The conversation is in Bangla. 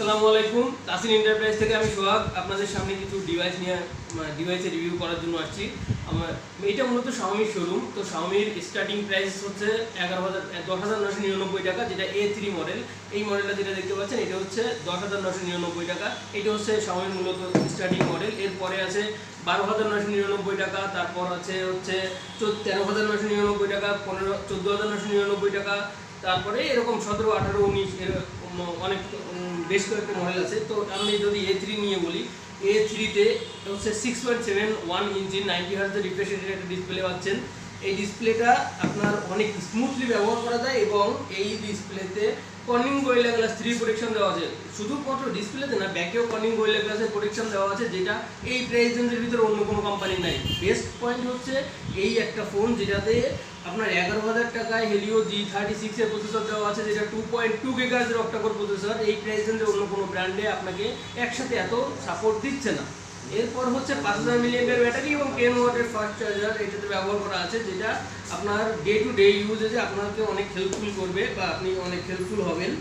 আসসালামু আলাইকুম। তাসিন এন্টারপ্রাইজ থেকে আমি সোহাগ। আপনাদের সামনে কিছু ডিভাইস নিয়ে ডিভাইসের রিভিউ করার জন্য আসছি। আমার, এটা মূলত শাওমির শোরুম তো শাওমির স্টার্টিং প্রাইস হচ্ছে এগারো হাজার দশ হাজার নশো নিরানব্বই টাকা, যেটা এ থ্রি মডেল এই মডেলটা যেটা দেখতে পাচ্ছেন, এটা হচ্ছে দশ হাজার নশো নিরানব্বই টাকা। এটা হচ্ছে শাওমির মূলত স্টার্টিং মডেল এরপরে আছে বারো হাজার নশো নিরানব্বই টাকা, তারপর আছে হচ্ছে তেরো হাজার নশো নিরানব্বই টাকা, পনেরো, চোদ্দ হাজার নশো নিরানব্বই টাকা তারপরে এরকম সতেরো, আঠারো, উনিশ, এর অনেক বেশ কয়েকটা মডেল আছে। তো আমি যদি এ থ্রি নিয়ে বলি এ থ্রিতে হচ্ছে সিক্স পয়েন্ট সেভেন ওয়ান ইঞ্চি নাইনটি হার্জের রিফ্রেশ একটা ডিসপ্লে পাচ্ছেন। এই ডিসপ্লেটা আপনার অনেক স্মুথলি ব্যবহার করা যায় এবং এই ডিসপ্লেতে Corning Gorilla glass three protection দেওয়া আছে। শুধুমাত্র ডিসপ্লেতে না ব্যাকেও কর্নিং গোয়েলা গ্লাসের প্রোটেকশন দেওয়া আছে, যেটা এই প্রাইস রেঞ্জের ভিতরে অন্য কোনো কোম্পানি নাই। বেস্ট পয়েন্ট হচ্ছে এই একটা ফোন যেটাতে আপনার এগারো হাজার টাকায় হেলিও জি থার্টি সিক্সের প্রসেসর দেওয়া আছে, যেটা টু পয়েন্ট টু গিগার্সের অক্টাকোর প্রসেসর এই প্রাইস রেঞ্জে অন্য কোনো ব্র্যান্ডে আপনাকে একসাথে এত সাপোর্ট দিচ্ছে না। এরপর হচ্ছে পাঁচ হাজার মিলিয়ামের ব্যাটারি এবং টেন ওয়াটের ফাস্ট চার্জার এটাতে ব্যবহার করা আছে, যেটা আপনার ডে টু ডে ইউজেজে আপনাকে অনেক হেল্পফুল করবে বা আপনি অনেক হেল্পফুল হবেন।